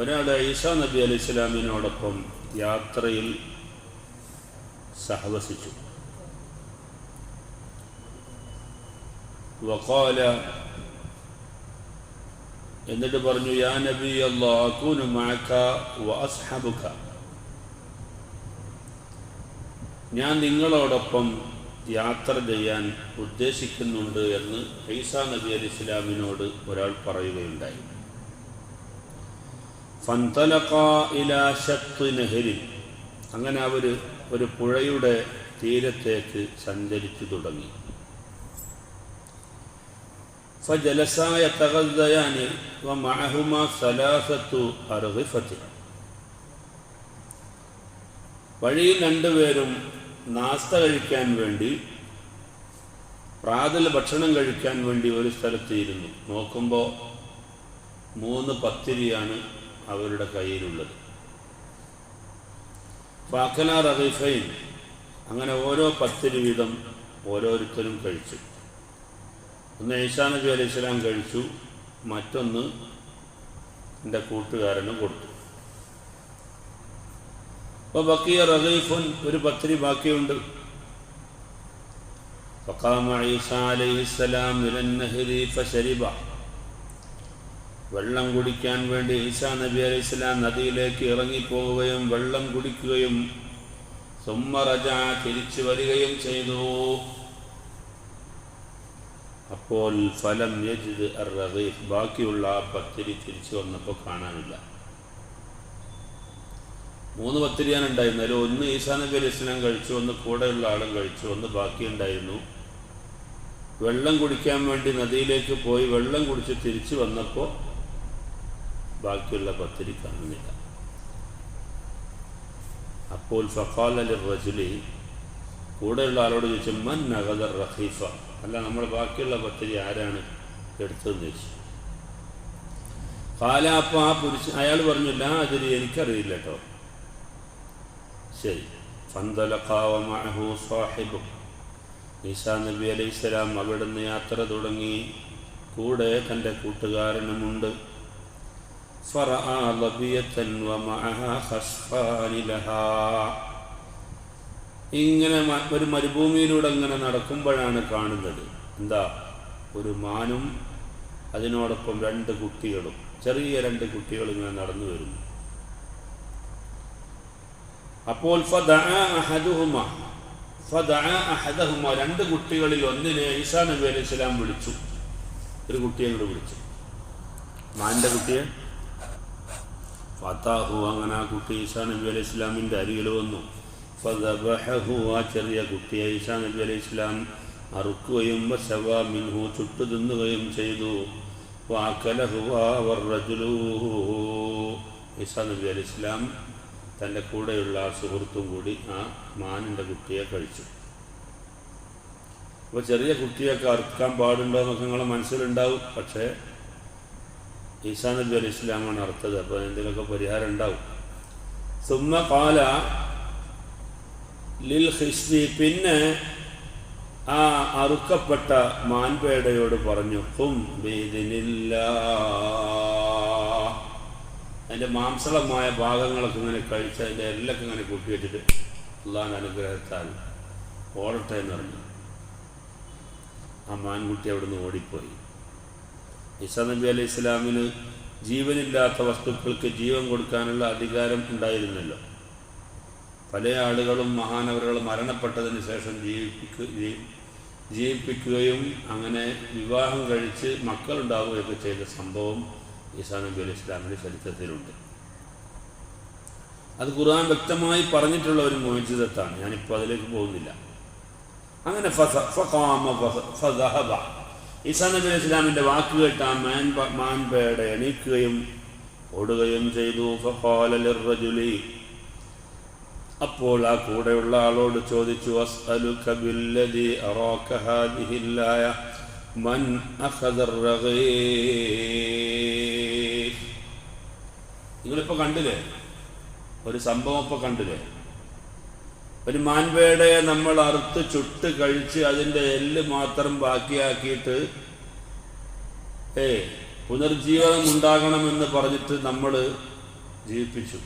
ഒരാൾ ഈസാ നബി അലി ഇസ്ലാമിനോടൊപ്പം യാത്രയിൽ സഹവസിച്ചു. വഖാല എന്നിട്ട് പറഞ്ഞു യാ നബി അല്ലാഹു മഅക വ അസ്ഹബുക. ഞാൻ നിങ്ങളോടൊപ്പം യാത്ര ചെയ്യാൻ ഉദ്ദേശിക്കുന്നുണ്ട് എന്ന് ഈസാ നബി അലി ഇസ്ലാമിനോട് ഒരാൾ പറയുകയുണ്ടായി. ഫന്തലക്കായിലാശത്തുനഹരിൽ അങ്ങനെ അവർ ഒരു പുഴയുടെ തീരത്തേക്ക് സഞ്ചരിച്ചു തുടങ്ങി. ഫജലസായ തകൽദയാനി വ മഹുമ സലാസത്തു വഴിയിൽ രണ്ടുപേരും നാസ്ത കഴിക്കാൻ വേണ്ടി പ്രാതൽ ഭക്ഷണം കഴിക്കാൻ വേണ്ടി ഒരു സ്ഥലത്തിരുന്നു നോക്കുമ്പോൾ മൂന്ന് പത്തിരിയാണ് അവരുടെ കയ്യിലുള്ളത് ഫാക്കല റഹീഫൈൻ അങ്ങനെ ഓരോ പത്തിരി വീതം ഓരോരുത്തരും കഴിച്ചു ഒന്ന് ഈസാ നബി അലൈഹി സ്വലാം കഴിച്ചു മറ്റൊന്ന് എൻ്റെ കൂട്ടുകാരന് കൊടുത്തു അപ്പോൾ ബക്കിയ റഹീഫുൻ ഒരു പത്തിരി ബാക്കിയുണ്ട് فقام عيسى عليه السلام إلى النهر فشرب വെള്ളം കുടിക്കാൻ വേണ്ടി ഈസാ നബി അലൈഹി സ്വലാം നദിയിലേക്ക് ഇറങ്ങിപ്പോവുകയും വെള്ളം കുടിക്കുകയും സുമ്മറജ തിരിച്ചു വരികയും ചെയ്തു. അപ്പോൾ ഫലം യജിദ് അർ ബാക്കിയുള്ള ആ പത്തിരി തിരിച്ചു വന്നപ്പോൾ കാണാനില്ല. മൂന്ന് പത്തിരിയാണ് ഉണ്ടായിരുന്നത് അതിൽ ഒന്ന് ഈസാ നബി അലൈഹി സ്വലാം കഴിച്ചു ഒന്ന് കൂടെയുള്ള ആളും കഴിച്ചു ഒന്ന് ബാക്കിയുണ്ടായിരുന്നു. വെള്ളം കുടിക്കാൻ വേണ്ടി നദിയിലേക്ക് പോയി വെള്ളം കുടിച്ച് തിരിച്ചു വന്നപ്പോൾ ബാക്കിയുള്ള പത്തിരി കാണുന്നില്ല. അപ്പോൾ ഫഖാൽ അലി റജുലി കൂടെയുള്ള ആളോട് ചോദിച്ചു മൻ നഗദർ റഹീഫ അല്ല നമ്മൾ ബാക്കിയുള്ള പത്തിരി ആരാണ് എടുത്തതെന്ന് ചോദിച്ചു. കാല അപ്പം ആ പുരുഷൻ അയാൾ പറഞ്ഞു ലാ അതിരി എനിക്കറിയില്ല കേട്ടോ ശരി. ഫന്തലഖാവമഹു സാഹിബു. ഈസാ നബി അലൈഹി സ്വലാം അവിടുന്ന് യാത്ര തുടങ്ങി. കൂടെ തന്റെ കൂട്ടുകാരനുമുണ്ട്. فرأى ضبية ومعها خسفان لها ഇങ്ങനെ മ- ഒരു മരുഭൂമിയിലൂടെ ഇങ്ങനെ നടക്കുമ്പോഴാണ് കാണുന്നത് എന്താ ഒരു മാനും അതിനോടൊപ്പം രണ്ട് കുട്ടികളും ചെറിയ രണ്ട് കുട്ടികൾ ഇങ്ങനെ നടന്നു വരുന്നു അപ്പോൾ ഫദഅ അഹദുഹുമ ഫദഅ അഹദഹുമ രണ്ട് കുട്ടികളിൽ ഒന്നിനെ ഈസാ നബി അലൈഹി സ്വലാം വിളിച്ചു ഒരു കുട്ടിയെ കൂടെ വിളിച്ചു മാൻ്റെ കുട്ടിയെ ഫത്താഹു അങ്ങനെ ആ കുട്ടി ഈസാ നബി അലൈഹി ഇസ്ലാമിന്റെ അരികിൽ വന്നു. ഫദബഹഹു ആ ചെറിയ കുട്ടിയെ ഈസാ നബി അലൈഹി ഇസ്ലാം അറുക്കുകയും വശവ മിൻഹു ചുട്ടു തിന്നുകയും ചെയ്തു ഈസാ നബി അലൈഹി ഇസ്ലാം തന്റെ കൂടെയുള്ള ആ സുഹൃത്തും കൂടി ആ മാനിന്റെ കുട്ടിയെ കഴിച്ചു. അപ്പോൾ ചെറിയ കുട്ടിയൊക്കെ അറുക്കാൻ പാടുണ്ടോ എന്നൊക്കെ നിങ്ങളെ മനസ്സിലുണ്ടാവും. പക്ഷേ ഈസാ നബി അലി ഇസ്ലാമാണ് അർത്ഥത് അപ്പോൾ എന്തെങ്കിലുമൊക്കെ പരിഹാരം ഉണ്ടാവും. സുമ കാല ലിൽ ഹിസ്ബി പിന്നെ ആ അറുക്കപ്പെട്ട മാൻപേടയോട് പറഞ്ഞു ഹും അതിന്റെ മാംസളമായ ഭാഗങ്ങളൊക്കെ ഇങ്ങനെ കഴിച്ച് അതിന്റെ എല്ലൊക്കെ ഇങ്ങനെ കൂട്ടി വെച്ചിട്ട് അള്ളാൻ അനുഗ്രഹത്താൽ ഓടട്ടെ എന്ന് പറഞ്ഞു. ആ മാൻകുട്ടി അവിടുന്ന് ഓടിപ്പോയി. ഈസാ നബി അലൈഹി ഇസ്ലാമിന് ജീവനില്ലാത്ത വസ്തുക്കൾക്ക് ജീവൻ കൊടുക്കാനുള്ള അധികാരം ഉണ്ടായിരുന്നല്ലോ പല ആളുകളും മഹാനവരുകളും മരണപ്പെട്ടതിന് ശേഷം ജീവിപ്പിക്കുക ജീവിപ്പിക്കുകയും അങ്ങനെ വിവാഹം കഴിച്ച് മക്കളുണ്ടാവുകയൊക്കെ ചെയ്ത സംഭവം ഈസാ നബി അലൈഹി ഇസ്ലാമിന്റെ ചരിത്രത്തിലുണ്ട് അത് ഖുർആൻ വ്യക്തമായി പറഞ്ഞിട്ടുള്ള ഒരു മോചിതത്താണ് ഞാനിപ്പോൾ അതിലേക്ക് പോകുന്നില്ല അങ്ങനെ ഫസ- ഫദഹബ. ഈസാ നബി ഇസ്ലാമിന്റെ വാക്ക് കേട്ടാൽ മാൻ മാൻപേടെ എണീക്കുകയും ഓടുകയും ചെയ്തു. ഫഹാലി അപ്പോൾ ആ കൂടെയുള്ള ആളോട് ചോദിച്ചു മൻ നിങ്ങളിപ്പോൾ കണ്ടില്ലേ? ഒരു സംഭവം ഇപ്പോൾ കണ്ടില്ലേ? ഒരു മാൻപേടയെ നമ്മൾ അറുത്ത് ചുട്ട് കഴിച്ച് അതിന്റെ എല്ല് മാത്രം ബാക്കിയാക്കിയിട്ട് ഏ പുനർജീവനം ഉണ്ടാകണമെന്ന് പറഞ്ഞിട്ട് നമ്മൾ ജീവിപ്പിച്ചു.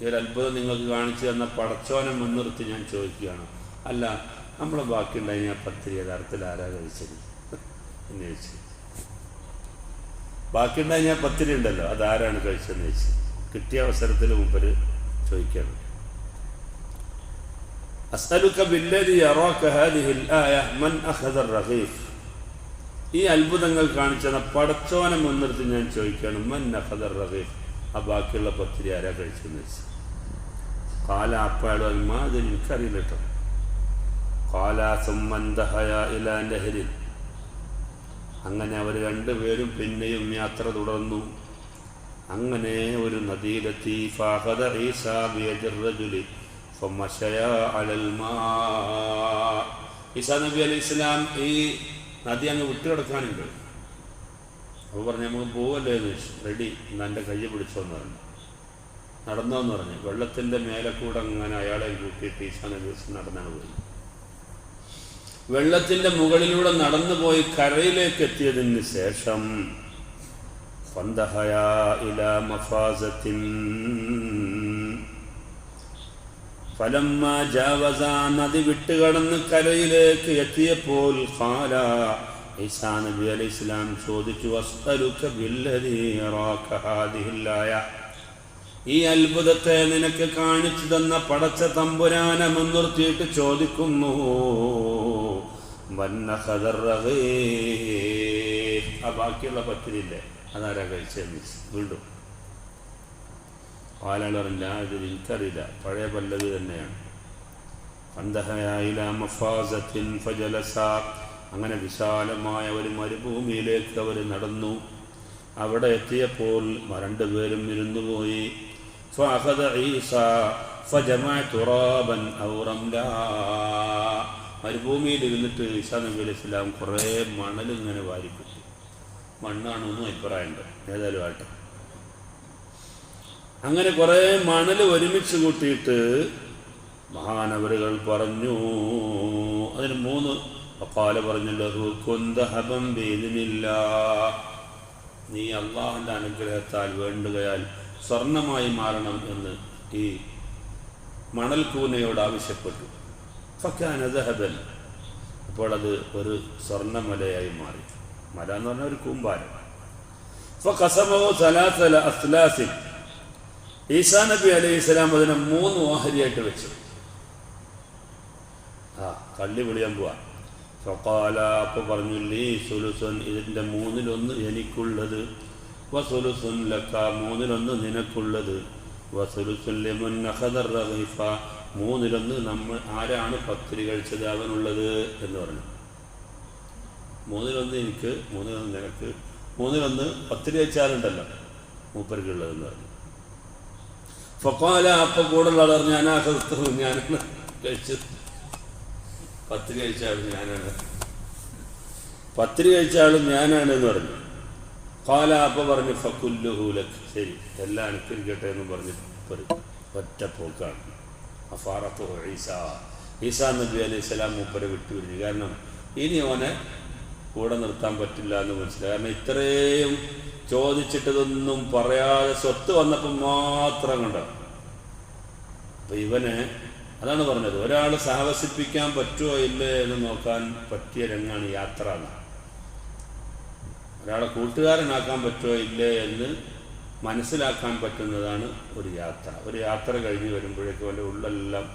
ഈ ഒരു അത്ഭുതം നിങ്ങൾക്ക് കാണിച്ചു തന്ന പടച്ചോനെ മുൻനിർത്തി ഞാൻ ചോദിക്കുകയാണ്. അല്ല നമ്മൾ ബാക്കിയുണ്ടായി ഞാൻ പത്തിരി യഥാർത്ഥത്തിൽ ആരാ കഴിച്ചത്? എന്ന് ചോദിച്ചു. ബാക്കിയുണ്ടായി ഞാൻ പത്തിരി ഉണ്ടല്ലോ അതാരാണ് കഴിച്ചതെന്ന് ചോദിച്ചു. കിട്ടിയ അവസരത്തിൽ മുമ്പര് ചോദിക്കുകയാണ്. അസ്അലുക ബില്ലതി യറാക ഹാദിഹിൽ ആയ മൻ അഖദർ റഖീഫ് ഈ അത്ഭുതങ്ങൾ കാണിച്ചെന്ന പടച്ചോനെ മുൻനിർത്തി ഞാൻ ചോദിക്കുകയാണ് മൻ അഖദർ റഹീഫ് ആ ബാക്കിയുള്ള പത്തിരി ആരാ കഴിച്ചെന്ന് വെച്ചു. കാല അപ്പാടോ അത് എനിക്കറിയില്ല കേട്ടോ കാല സമ്മന്തഹയ ഇലാന്റെ ഹരിൽ അങ്ങനെ അവർ രണ്ടുപേരും പിന്നെയും യാത്ര തുടർന്നു. അങ്ങനെ ഒരു നദിയിലെത്തി. ഫാഹദ ഈസാ ബിയജുലി നബി അലൈഹി ഇസ്ലാം ഈ നദി അങ്ങ് വിട്ടുകിടക്കാനുണ്ട്. അപ്പോൾ പറഞ്ഞു നമുക്ക് പോവല്ലേ എന്ന് റെഡി. എന്നാ എന്റെ കയ്യെ പിടിച്ചോന്ന് പറഞ്ഞു. നടന്നോന്ന് പറഞ്ഞു. വെള്ളത്തിന്റെ മേലെ കൂടെ അങ്ങനെ അയാളെ കൂട്ടിയിട്ട് ഈസാ നബി ഇസ്ലാം നടന്നാണ് പോയി. വെള്ളത്തിന്റെ മുകളിലൂടെ നടന്നു പോയി കരയിലേക്ക് എത്തിയതിന് ശേഷം ഫന്തഹയ ഇല മഫാസത്തിൻ ഫലമ്മ ജാവസ നദി വിട്ടുകടന്ന് കരയിലേക്ക് എത്തിയപ്പോൾ ഖാല ഈസാ നബി അലൈഹി ഇസ്ലാം ചോദിച്ചു യറാക ഹാദിഹില്ലായ ഈ അത്ഭുതത്തെ നിനക്ക് കാണിച്ചു തന്ന പടച്ച തമ്പുരാനെ മുൻനിർത്തിയിട്ട് ചോദിക്കുന്നു വന്ന. ആ ബാക്കിയുള്ള പത്തിരില്ലേ അതാരാ ചോദിച്ചു. വീണ്ടും പാലാൾ ഇത് പഴയ പല്ലവി തന്നെയാണ്. അങ്ങനെ വിശാലമായ ഒരു മരുഭൂമിയിലേക്ക് അവർ നടന്നു. അവിടെ എത്തിയപ്പോൾ രണ്ടുപേരും ഇരുന്നു പോയി. മരുഭൂമിയിൽ ഇരുന്നിട്ട് ഈസാ നബി അലൈഹി സ്വലാം കുറേ മണൽ ഇങ്ങനെ വാരിപ്പിച്ചു മണ്ണാണെന്നും അഭിപ്രായമുണ്ട്. ഏതായാലും ആട്ടെ അങ്ങനെ കുറേ മണൽ ഒരുമിച്ച് കൂട്ടിയിട്ട് മഹാനവരുകൾ പറഞ്ഞു അതിന് മൂന്ന് അപ്പാല പറഞ്ഞല്ലോ കുന്തഹബം വേദനില്ല നീ അള്ളാഹുന്റെ അനുഗ്രഹത്താൽ വേണ്ടുകയാൽ സ്വർണമായി മാറണം എന്ന് ഈ മണൽക്കൂനയോട് ആവശ്യപ്പെട്ടു. ഫക്കാനദഹബൻ അപ്പോൾ അത് ഒരു സ്വർണമലയായി മാറി. മല എന്ന് പറഞ്ഞാൽ ഒരു കൂമ്പാരം. ഫസമോ സലാസല അസ്ലാസിൻ. ഈസാ നബി അലൈഹി സ്വലാം അതിനെ മൂന്ന് ഓഹരിയായിട്ട് വെച്ചു. ആ കള്ളി വിളിയാൻ പോവാ. ഫക്കാല അപ്പൊ പറഞ്ഞു ലീ സുലുസൻ ഇതിന്റെ മൂന്നിലൊന്ന് എനിക്കുള്ളത്. വസുലുസുൻ ലക്ക മൂന്നിലൊന്ന് നിനക്കുള്ളത്. വസുലുസുൻ ലെമുൻ റഗീഫ മൂന്നിലൊന്ന് നമ്മൾ ആരാണ് പത്തിരി കഴിച്ചത് അവനുള്ളത്? എന്ന് പറഞ്ഞു. മൂന്നിലൊന്ന് എനിക്ക് മൂന്നിലൊന്ന് നിനക്ക് മൂന്നിലൊന്ന് പത്തിരി കഴിച്ചാലുണ്ടല്ലോ മൂപ്പർക്കുള്ളതെന്ന് പറഞ്ഞു. ഫക്കാല അപ്പൊ കൂടുതൽ ആളർ ഞാനാ ഹൃത്തു ഞാനാണ് കഴിച്ചത്. പത്തിരി കഴിച്ച ആളും ഞാനാണ്. പത്തിരി കഴിച്ച ആളും ഞാനാണ് എന്ന് പറഞ്ഞു. കാല അപ്പൊ പറഞ്ഞു ഫക്കുല്ലുഹൂലക്ക് ശരി എല്ലാം അനുസരിക്കട്ടെ എന്ന് പറഞ്ഞു ഒറ്റ പോക്കാണ്. അഫാറത്തു ഈസ. ഈസാ നബി അലൈഹി സ്വലാം മൂപ്പരെ വിട്ടുപിരിഞ്ഞു കാരണം ഇനി ഓനെ കൂടെ നിർത്താൻ പറ്റില്ല എന്ന് മനസ്സിലായി. കാരണം ഇത്രയും ചോദിച്ചിട്ടതൊന്നും പറയാതെ സ്വത്ത് വന്നപ്പോൾ മാത്രം കണ്ട. അപ്പൊ ഇവന് അതാണ് പറഞ്ഞത് ഒരാൾ സാഹസിപ്പിക്കാൻ പറ്റുമോ ഇല്ലേ എന്ന് നോക്കാൻ പറ്റിയ രംഗാണ് യാത്ര. ഒരാളെ കൂട്ടുകാരനാക്കാൻ പറ്റുമോ ഇല്ലേ എന്ന് മനസ്സിലാക്കാൻ പറ്റുന്നതാണ് ഒരു യാത്ര. ഒരു യാത്ര കഴിഞ്ഞ് വരുമ്പോഴേക്കും അവന്റെ ഉള്ളെല്ലാം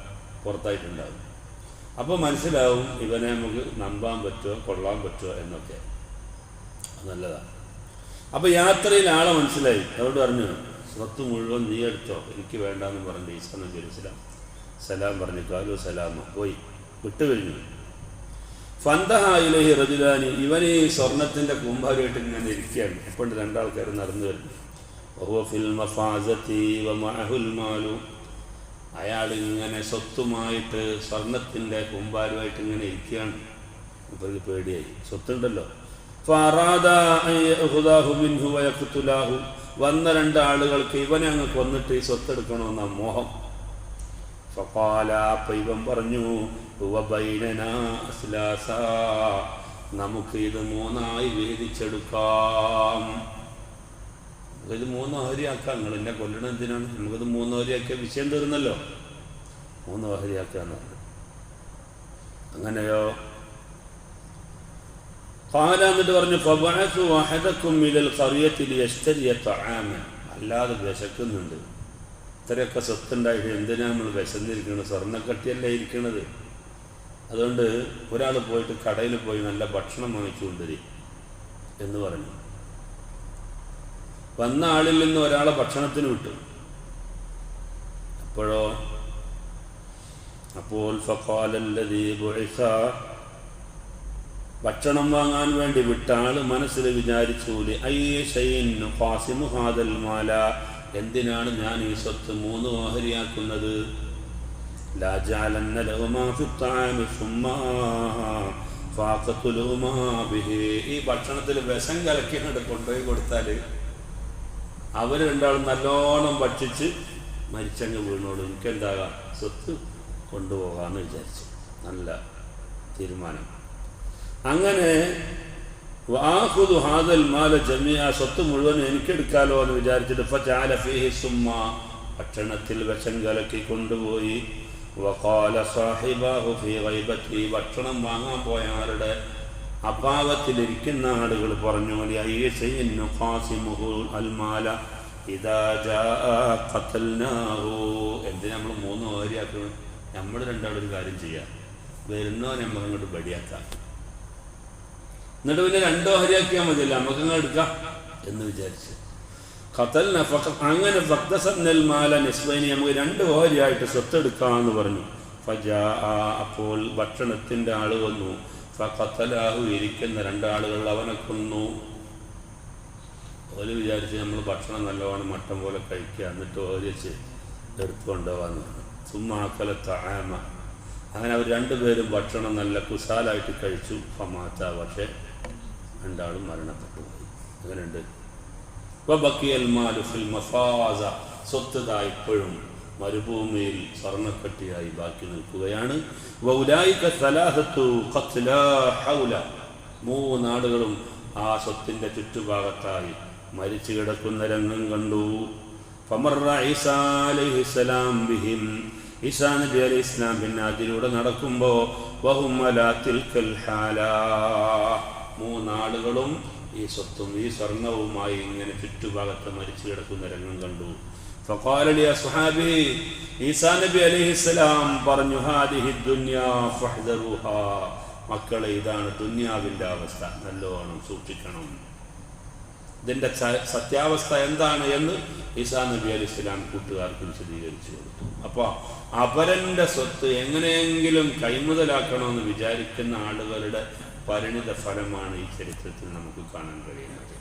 പുറത്തായിട്ടുണ്ടാകും. അപ്പോൾ മനസ്സിലാവും ഇവനെ നമുക്ക് നമ്പാൻ പറ്റുമോ കൊള്ളാൻ പറ്റുമോ എന്നൊക്കെ. നല്ലതാണ്. അപ്പോൾ യാത്രയിൽ ആളെ മനസ്സിലായി. അതുകൊണ്ട് പറഞ്ഞു സ്വത്ത് മുഴുവൻ നീ എടുത്തോ? എനിക്ക് വേണ്ടാന്ന് പറഞ്ഞു ഈസാന്ന് നബി അലൈഹി സ്വലാം സലാം പറഞ്ഞു. കാലു സലാമ. പോയി. വിട്ടുകഴിഞ്ഞു ഫന്തഹായിലഹി റജുലാനി. ഇവനെ ഈ സ്വർണത്തിന്റെ കുംഭാരമായിട്ട് ഇങ്ങനെ ഇരിക്കുകയാണ്. എപ്പോഴും രണ്ടാൾക്കാർ നടന്നു വരുന്നു. അയാൾ ഇങ്ങനെ സ്വത്തുമായിട്ട് സ്വർണത്തിന്റെ കുമ്പാരമായിട്ട് ഇങ്ങനെ ഇരിക്കുകയാണ്. ഇവർക്ക് പേടിയായി. സ്വത്തുണ്ടല്ലോ. ഫറാദ യഅഖുദാഹു മിൻഹു വയഖ്തുലാഹു രണ്ട് ആളുകൾക്ക് ഇവനെ അങ്ങ് കൊന്നിട്ട് ഈ സ്വത്തെടുക്കണമെന്ന മോഹം. അപ്പൊ ഇവൻ പറഞ്ഞു "ഹുവ ബൈനനാ അസ്ലാസ നമുക്ക് ഇത് മൂന്നായി വേദിച്ചെടുക്കാം. നമുക്കിത് മൂന്നോഹരിയാക്കാം നിങ്ങൾ എന്നെ കൊല്ലണം എന്തിനാണ്? നമുക്കിത് മൂന്നോഹരിയാക്കിയ വിഷയം തീർന്നല്ലോ. മൂന്ന് ഓഹരിയാക്കുക പറഞ്ഞു. അങ്ങനെയോ? കാല എന്നിട്ട് പറഞ്ഞു ഫബഅസു വഹദക്കും ഇലൽ ഖറിയത്തിൽ യശ്തരിയ തആമ. അല്ലാതെ വിശക്കുന്നുണ്ട്. ഇത്രയൊക്കെ സ്വത്തുണ്ടായിട്ട് എന്തിനാ നമ്മൾ വിശന്നിരിക്കുന്നത് സ്വർണക്കട്ടിയല്ലേ ഇരിക്കുന്നത് അതുകൊണ്ട് ഒരാൾ പോയിട്ട് കടയിൽ പോയി നല്ല ഭക്ഷണം വാങ്ങിച്ചുകൊണ്ടിരി എന്ന് പറഞ്ഞു. വന്ന ആളിൽ നിന്ന് ഒരാളെ ഭക്ഷണത്തിന് വിട്ടു. അപ്പോഴോ അപ്പോൾ ഫഖാലല്ലദീ ഭക്ഷണം വാങ്ങാൻ വേണ്ടി വിട്ടാൾ മനസ്സിൽ വിചാരിച്ചൂലി ഹാദൽ മാല എന്തിനാണ് ഞാൻ ഈ സ്വത്ത് മൂന്ന് ഓഹരിയാക്കുന്നത്. ഈ ഭക്ഷണത്തിൽ വിഷം കലക്കിയിട്ട് കൊണ്ടുപോയി കൊടുത്താൽ അവർ രണ്ടാളും നല്ലോണം ഭക്ഷിച്ച് മരിച്ചങ്ങ് വീണോട് എനിക്കെന്താകാം? സ്വത്ത് കൊണ്ടുപോകാമെന്ന് വിചാരിച്ചു. നല്ല തീരുമാനം. അങ്ങനെ വാഹുദു ഹാദൽ മാല ജമിയ സ്വത്ത് മുഴുവൻ എനിക്കെടുക്കാലോ എന്ന് വിചാരിച്ചിട്ട് സുമ്മ ഭക്ഷണത്തിൽ വിഷം കലക്കി കൊണ്ടുപോയി. വഖാല സാഹിബാഹു ഫീ ഭക്ഷണം വാങ്ങാൻ പോയ ആളുടെ അഭാവത്തിലിരിക്കുന്ന ആളുകൾ പറഞ്ഞു അൽമാല ഖതൽനാഹു എന്തിനാ നമ്മൾ മൂന്ന് ഓഹരിയാക്കുന്നത് നമ്മൾ രണ്ടാളും കാര്യം ചെയ്യാം. വരുന്നോ നമ്മൾ അങ്ങോട്ട് ബടിയാക്കാം എന്നിട്ട് പിന്നെ രണ്ടോ ഹരിയാക്കിയാൽ മതിയല്ല നമുക്ക് ഇങ്ങ് എടുക്കാം എന്ന് വിചാരിച്ചു. ഖത്തലിന അങ്ങനെ ഭക്തസന്നൽ മാല നമുക്ക് രണ്ട് ഓഹരിയായിട്ട് സ്വത്തെടുക്കാമെന്ന് പറഞ്ഞു. ഫജാ അപ്പോൾ ഭക്ഷണത്തിന്റെ ആൾ വന്നു. ഫഖത്തലാഹു ഇരിക്കുന്ന രണ്ടാളുകൾ അവനെ കൊന്നു. ഓൽ വിചാരിച്ച് നമ്മൾ ഭക്ഷണം നല്ലവണ്ണം മട്ടം പോലെ കഴിക്കുക. എന്നിട്ട് ഓരിച്ച് എടുത്തുകൊണ്ടുപോകാന്ന് പറഞ്ഞു. സുമ്മാക്കല താമ അങ്ങനെ അവർ രണ്ടുപേരും ഭക്ഷണം നല്ല കുശാലായിട്ട് കഴിച്ചു. ഫമാറ്റ പക്ഷേ രണ്ടാളും മരണപ്പെട്ടു. അങ്ങനെയുണ്ട് സ്വത്തുത ഇപ്പോഴും മരുഭൂമിയിൽ സ്വർണക്കട്ടിയായി ബാക്കി നിൽക്കുകയാണ്. മൂന്നാളുകളും ആ സ്വത്തിന്റെ ചുറ്റുഭാഗത്തായി മരിച്ചു കിടക്കുന്ന രംഗം കണ്ടു. ബിഹിം. ഇസ്ലാം പിന്നെ അതിലൂടെ നടക്കുമ്പോൾ മൂന്നാളുകളും ഈ സ്വത്തും ഈ സ്വർണവുമായി ഇങ്ങനെ ചുറ്റുഭാഗത്ത് മരിച്ചു കിടക്കുന്ന രംഗം കണ്ടു. ഈസാ നബി പറഞ്ഞു ഹാദിഹി ദുനിയാ മക്കളെ ഇതാണ് ദുന്യാവിന്റെ അവസ്ഥ. നല്ലോണം സൂക്ഷിക്കണം. ഇതിന്റെ സത്യാവസ്ഥ എന്താണ് എന്ന് ഈസാ നബി അലി ഇസ്ലാം കൂട്ടുകാർക്ക് വിശദീകരിച്ചു കൊടുത്തു. അപ്പോൾ അപരന്റെ സ്വത്ത് എങ്ങനെയെങ്കിലും കൈമുതലാക്കണമെന്ന് വിചാരിക്കുന്ന ആളുകളുടെ പരിണിത ഫലമാണ് ഈ ചരിത്രത്തിൽ നമുക്ക് കാണാൻ കഴിയുന്നത്.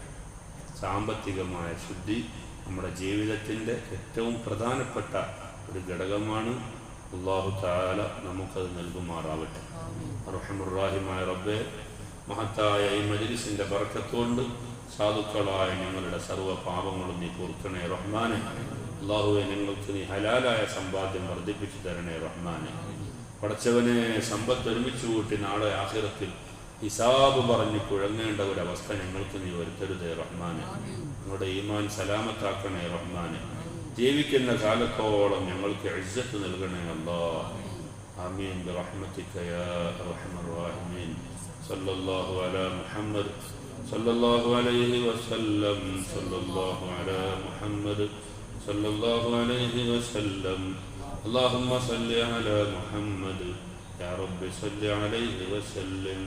സാമ്പത്തികമായ ശുദ്ധി നമ്മുടെ ജീവിതത്തിന്റെ ഏറ്റവും പ്രധാനപ്പെട്ട ഒരു ഘടകമാണ്. അള്ളാഹു താല നമുക്കത് നൽകുമാറാവട്ടെ. റഹമുറാഹിമായ റബ്ബെ മഹത്തായ ഈ മജ്ലിസിന്റെ ബർക്കത്തുകൊണ്ട് സാധുക്കളായ ഞങ്ങളുടെ സർവ പാപങ്ങളും നീ പൂർക്കണേ റഹ്മാനെ. അള്ളാഹുവെ ഞങ്ങൾക്ക് നീ ഹലാലായ സമ്പാദ്യം വർദ്ധിപ്പിച്ചു തരണേ റഹ്മാനെ. പടച്ചവനെ സമ്പത്ത് ഒരുമിച്ച് കൂട്ടി നാളെ ആഖിറത്തിൽ ഹിസാബ് പറഞ്ഞ് കുഴങ്ങേണ്ട ഒരവസ്ഥ ഞങ്ങൾക്ക് നീ വരുത്തരുതേ റഹ്മാനെ ഞങ്ങളുടെ ഈമാൻ സലാമത്താക്കണേ റഹ്മാനെ ജീവിക്കുന്ന കാലത്തോളം ഞങ്ങൾക്ക് ഇജ്ജത്ത് നൽകണേ അല്ലാ آمين برحمتك يا أرحم الراحمين صلى الله على محمد صلى الله عليه وسلم صلى الله على محمد صلى الله عليه وسلم اللهم صل على محمد يا رب صل عليه وسلم